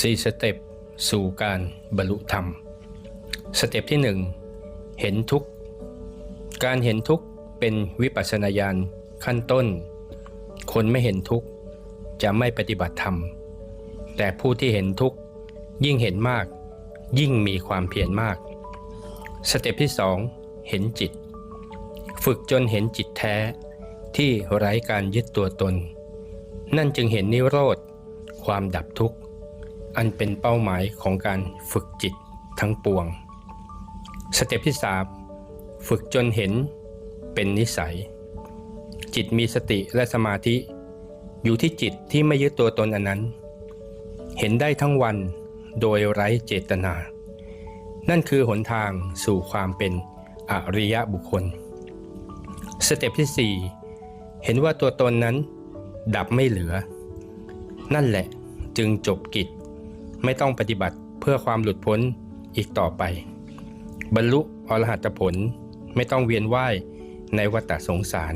สี่สเต็ปสู่การบรรลุธรรม สเต็ปที่หนึ่งเห็นทุกข์การเห็นทุกข์เป็นวิปัสสนาญาณขั้นต้น คนไม่เห็นทุกข์จะไม่ปฏิบัติธรรม แต่ผู้ที่เห็นทุกข์ยิ่งเห็นมาก ยิ่งมีความเพียรมาก สเต็ปที่สองเห็นจิต ฝึกจนเห็นจิตแท้ที่ไร้การยึดตัวตน นั่นจึงเห็นนิโรธ ความดับทุกข์ อันเป็นเป้าหมายของการฝึกจิตทั้งปวง สเต็ปที่ 3 ฝึกจนเห็นเป็นนิสัย จิตมีสติและสมาธิ อยู่ที่จิตที่ไม่ยึดตัวตนอันนั้น เห็นได้ทั้งวันโดยไร้เจตนา นั่นคือหนทางสู่ความเป็นอริยบุคคล สเต็ปที่ 4 เห็นว่าตัวตนนั้นดับไม่เหลือ นั่นแหละจึงจบกิจ ไม่ต้องปฏิบัติเพื่อความหลุดพ้นอีกต่อไป บรรลุอรหัตผลไม่ต้องเวียนว่ายในวัฏสงสาร